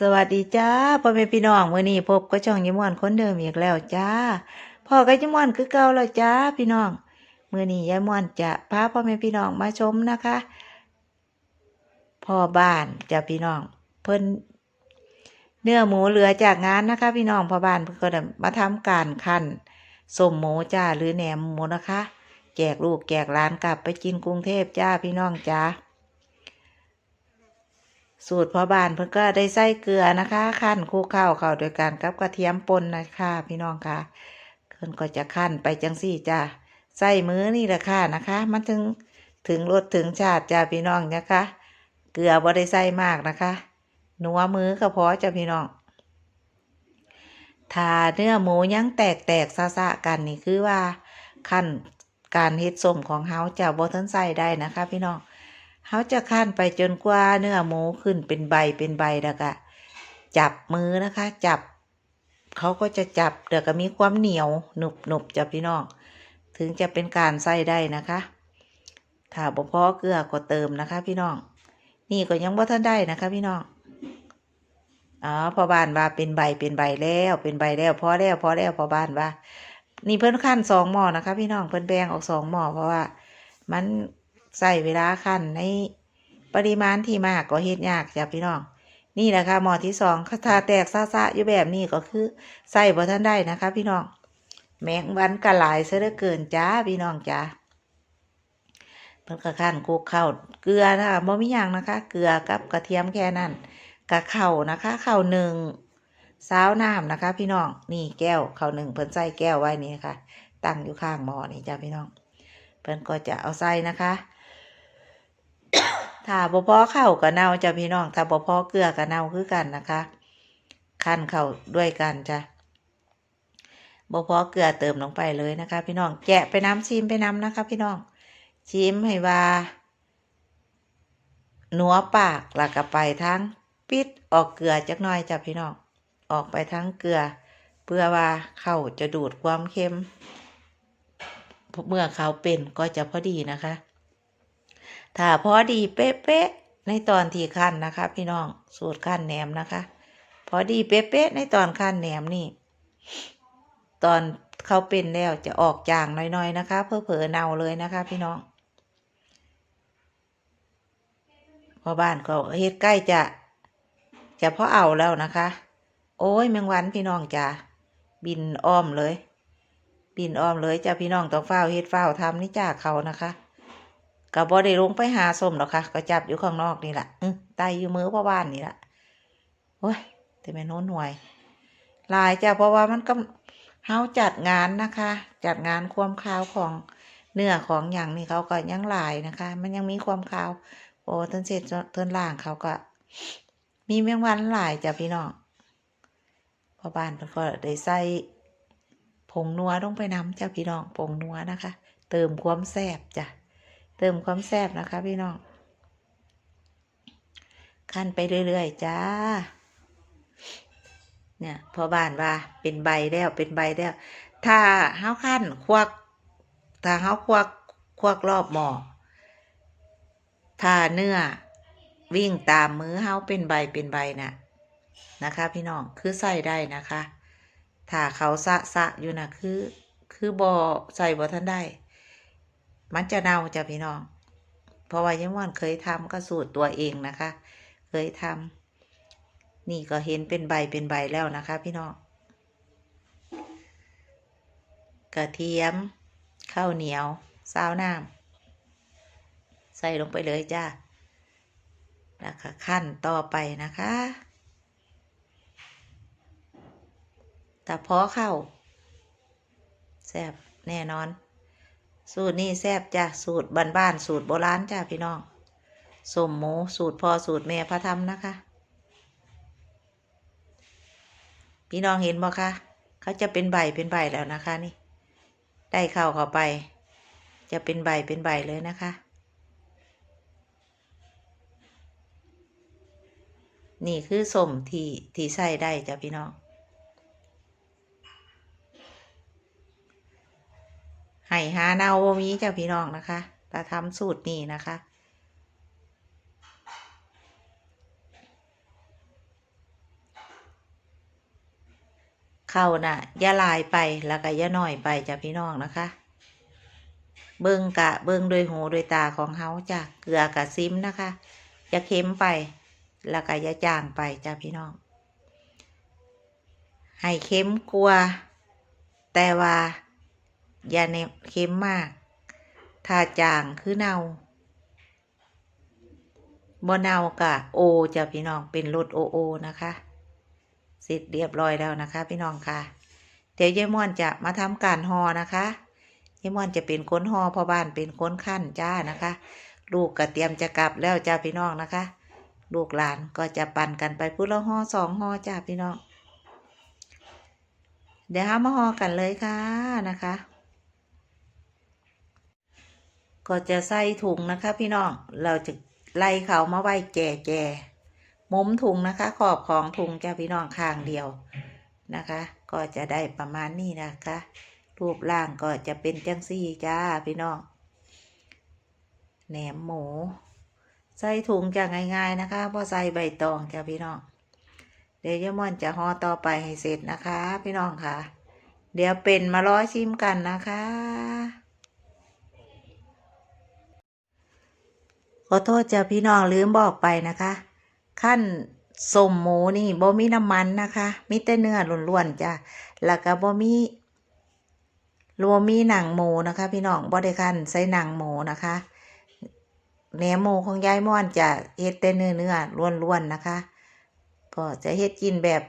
สวัสดีจ้าพ่อแม่พี่น้องมื้อนี้พบก็ช่องยิ้มม่วนคนเดิมอีกแล้วจ้าพ่อก็ยิ้มม่วนคือเก่าแล้วจ้าพี่น้องมื้อนี้ยายม่วนจะพาพ่อแม่พี่น้องมาชมนะคะพ่อบ้านจ้าพี่น้อง เพิ่นเนื้อหมูเหลือจากงานนะคะ พี่น้องพ่อบ้านเพิ่นก็มาทำการคั่นสมหมูจ้าหรือแหนมหมูนะคะ แจกลูกแจกหลานกลับไปกินกรุงเทพจ้าพี่น้องจ้า สูตรพ่อบ้านเพิ่นก็ได้ใส่เกลือนะคะขั้นคลุกเข้าเข้าโดยการกับกระเทียมป่นนะคะพี่น้องค่ะเพิ่นก็จะขั้นไปจังสี่จ้าใส่มือนี่แหละค่ะนะคะ มันถึงถึงรสถึงชาติจ้าพี่น้องนะคะ เกลือบ่ได้ใส่มากนะคะนัวมือก็พอจ้าพี่น้องถ้าเนื้อหมูยังแตกแตกซะซะๆกันนี่คือว่าขั้นการเฮ็ดส้มของเฮาจะบ่ทันใส่ได้นะคะ พี่น้อง เขาจะขั้นไปจนกว่าเนื้อหมูขึ้นเป็นใบเป็นใบแล้วก็จับมือนะคะ จับ เขาก็จะจับเดี๋ยวก็มีความเหนียวหนุบหนุบจับพี่น้องถึงจะเป็นการใส่ได้นะคะถ้าบ่พอเกลือก็เติมนะคะ พี่น้อง นี่ก็ยังบ่ทันได้นะคะ พี่น้องอ๋อพอบ้านว่าเป็นใบเป็นใบแล้วเป็นใบแล้วพอแล้วพอแล้วพอบ้านว่า นี่เพิ่นขั้นสองหม้อนะคะ พี่น้องเพิ่นแบ่งออกสองหม้อเพราะว่า มัน ใส่เวลาขั้นในปริมาณที่มากก็เฮ็ดยากจ้ะพี่น้อง นี่แหละค่ะหม้อที่สองถ้าแตกซ่าอยู่แบบนี้ก็คือใส่บ่ทันได้นะคะ พี่น้อง แมงวันกระหลายซะเหลือเกินจ้าพี่น้องจ้าเพิ่นก็ขั้นคลุกเข้าเกลือนะคะบ่มีหยังนะคะ เกลือกับกระเทียมแค่นั้นกะเข้านะคะเข้าหนึ่งซาวน้ำนะคะ พี่น้องนี่แก้วเข้าหนึ่งเพิ่นใส่แก้วไว้นี่นะคะตั้งอยู่ข้างหม้อนี่จ้าพี่น้อง เพิ่นก็จะเอาใส่นะคะ ถ้าบ่พอเข้าวก็เน่าจ้ะพี่น้องถ้าบ่พอเกลือก็เน่าคือกันนะคะคั่นเข้าด้วยกันจ้ะบ่พอเกลือเติมลงไปเลยนะคะ พี่น้องแกะไปน้ำชิมไปน้ำนะคะ พี่น้องชิมให้ว่าหนัวปากแล้วก็ไปทั้งปิดออกเกลือจักหน่อยจ้ะพี่น้องออกไปทั้งเกลือ เพื่อว่าเข้าจะดูดความเค็มเมื่อเขาเป็นก็จะพอดีนะคะ ถ้าพอดีเป๊ะๆในตอนที่ขั้นนะคะ พี่น้องสูตรขั้นแหนมนะคะ พอดีเป๊ะๆในตอนขั้นแหนมนี่ ตอนเขาเป็นแล้วจะออกจางน้อยๆนะคะ เพื่อเผลอเน่าเลยนะคะ พี่น้องพอบ้านก็เฮ็ดใกล้จะ จะพอเอาแล้วนะคะ โอ้ยแมงวันพี่น้องจ้าบินอ้อมเลย บินอ้อมเลยจ้าพี่น้องต้องเฝ้าเฮ็ดเฝ้าทำนี่จ้าเขานะคะ ก็บ่ได้ลงไปหาส้มหรอกค่ะ ก็จับอยู่ข้างนอกนี่แหละอื้อไตอยู่มือพ่อบ้านนี่แหละโอ้ยแต่แม่โน้นห่วยหลายจ้าเพราะว่ามันก็เฮาจัดงานนะคะ จัดงานความคาวของเนื้อของอย่างนี่เขาก็ยังหลายนะคะ มันยังมีความคาวโอ้เทินเสร็จเทินล่างเขาก็ มีแมงวันหลายจ้ะพี่น้องพ่อบ้านเพิ่นก็ได้ใส่ผงนัวลงไปน้ำจ้ะพี่น้องผงนัวนะคะ เติมความแซ่บจ้ะ เติมความแซ่บนะคะพี่น้องขั้นไปเรื่อยๆจ้า เนี่ยพอบ้านว่าเป็นใบแล้วเป็นใบแล้ว ถ้าเฮาขั้นควัก ถ้าเฮาควักควักรอบหม้อถ้าเนื้อวิ่งตามมือเฮาเป็นใบเป็นใบน่ะนะคะ พี่น้องคือใส่ได้นะคะ ถ้าเขาสะสะอยู่นะคือ คือบอใส่บอท่านได้ มันจะเน่าจ้ะพี่น้อง เพราะว่ายังม่อนเคยทำก็สูตรตัวเองนะคะ เคยทำนี่ก็เห็นเป็นใบเป็นใบแล้วนะคะ พี่น้อง กระเทียม ข้าวเหนียวซาวน้ำใส่ลงไปเลยจ้านะคะขั้นต่อไปนะคะแต่พอเข้าแซ่บแน่นอน สูตรนี้แซ่บจ้ะสูตรบ้านๆสูตรโบราณจ้ะพี่น้องสมหมูสูตรพ่อสูตรแม่พระธรรมนะคะ พี่น้องเห็นบ่คะเขาจะเป็นใบเป็นใบแล้วนะคะนี่ ได้เข้าเข้าไป จะเป็นใบเป็นใบเลยนะคะ นี่คือสมที่ที่ใส่ได้จ้ะพี่น้อง ไห่หาเนาบ่มีจ้ะพี่น้องนะคะแต่ทำสูตรนี้นะคะเข้าน่ะอย่าลายไปแล้วก็อย่าน้อยไปจ้ะพี่น้องนะคะ เบิ่งกะเบิ่งโดวยหูโดวยตาของเฮาจ้ะเกลือกะซิมนะคะอย่าเค็มไปแล้วก็อย่าจางไปจ้ะพี่น้อง ให้เค็มกลัว แต่ว่า อย่าเนมเค็มมาก ถ้าจางคือเนาบ่เนากะโอจะพี่น้องเป็นรสโอโอนะคะเสร็จเรียบร้อยแล้วนะคะ พี่น้องค่ะ เดี๋ยวยายม่วนจะมาทำการห่อนะคะยายม่วนจะเป็นค้นห่อพ่อบ้านเป็นค้นขั้นจ้านะคะ ลูกก็เตรียมจะกลับแล้วจ้าพี่น้องนะคะ ลูกหลานก็จะปั่นกันไปพุทละห่อสองห่อจ้าพี่น้อง เดี๋ยวเรามาห่อกันเลยค่ะนะคะ ก็จะใส่ถุงนะคะ พี่น้อง เราจะไล่เขามาไว้แก่แก่มุมถุงนะคะ ขอบของถุงจ้าพี่น้องข้างเดียวนะคะ ก็จะได้ประมาณนี้นะคะ รูปร่างก็จะเป็นจังซี่จ้าพี่น้อง แหนมหมู ใส่ถุงจะง่าย ๆนะคะเพราะใส่ใบตองจ้าพี่น้อง เดี๋ยวยม่อนจะห่อต่อไปให้เสร็จนะคะ พี่น้องค่ะ เดี๋ยวเป็นมาร้อยชิมกันนะคะ ขอโทษจ้าพี่น้องลืมบอกไปนะคะ ขั้นสมหมูนี่บ่มีน้ำมันนะคะมีแต่เนื้อล้วนๆจ้ะแล้วก็บ่มีรวมมีหนังหมูนะคะ พี่น้องบ่ได้ขั้นใส่หนังหมูนะคะแหนมหมูของยายม่อนจะเฮ็ดแต่เนื้อเนื้อล้วนๆนะคะ ก็จะเฮ็ดกินแบบ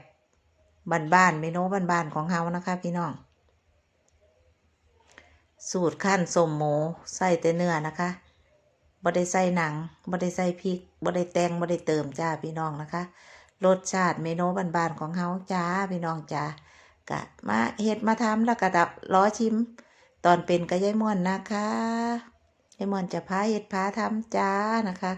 บ้านๆเมนูบ้านๆของเฮานะคะ พี่น้องสูตรขั้นสมหมูใส่แต่เนื้อนะคะ บ่ได้ใส่หนังบ่ได้ใส่พริกบ่ได้แตงบ่ได้เติมจ้าพี่น้องนะคะรสชาติเมนูบ้านๆของเฮาจ้าพี่น้องจ้ากะมาเฮ็ดมาทำแล้วกะดับล้อชิม ตอนเป็นกะยายม่วนนะคะยายม่วนจะพาเฮ็ดพาทำจ้านะคะ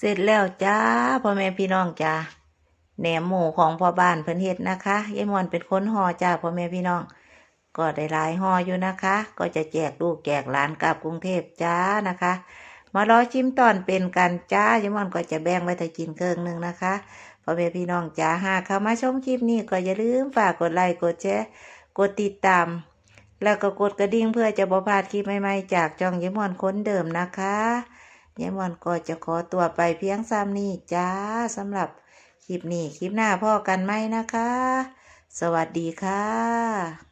เสร็จแล้วจ้าพ่อแม่พี่น้องจ้าแหนมหมูของพ่อบ้านเพิ่นเฮ็ดนะคะยายมอนเป็นคนห่อจ้าพ่อแม่พี่น้อง ก็ได้หลายห่ออยู่นะคะ ก็จะแจกลูกแจกหลานกลับกรุงเทพจ้านะคะ มารอชิมตอนเป็นกันจ้ายายมอนก็จะแบ่งไว้ถ้ากินเครื่องหนึงนะคะพ่อแม่พี่น้องจ้าหากเข้ามาชมคลิปนี้ก็อย่าลืมฝากกดไลค์กดแชร์กดติดตาม แล้วก็กดกระดิ่งเพื่อจะบ่พลาดคลิปใหม่ๆจากจองยายมอนคนเดิมนะคะ ยายมอนก็จะขอตัวไปเพียงซ้ำนี้จ้าสำหรับคลิปนี้คลิปหน้าพ่อกันไหมนะคะ สวัสดีค่ะ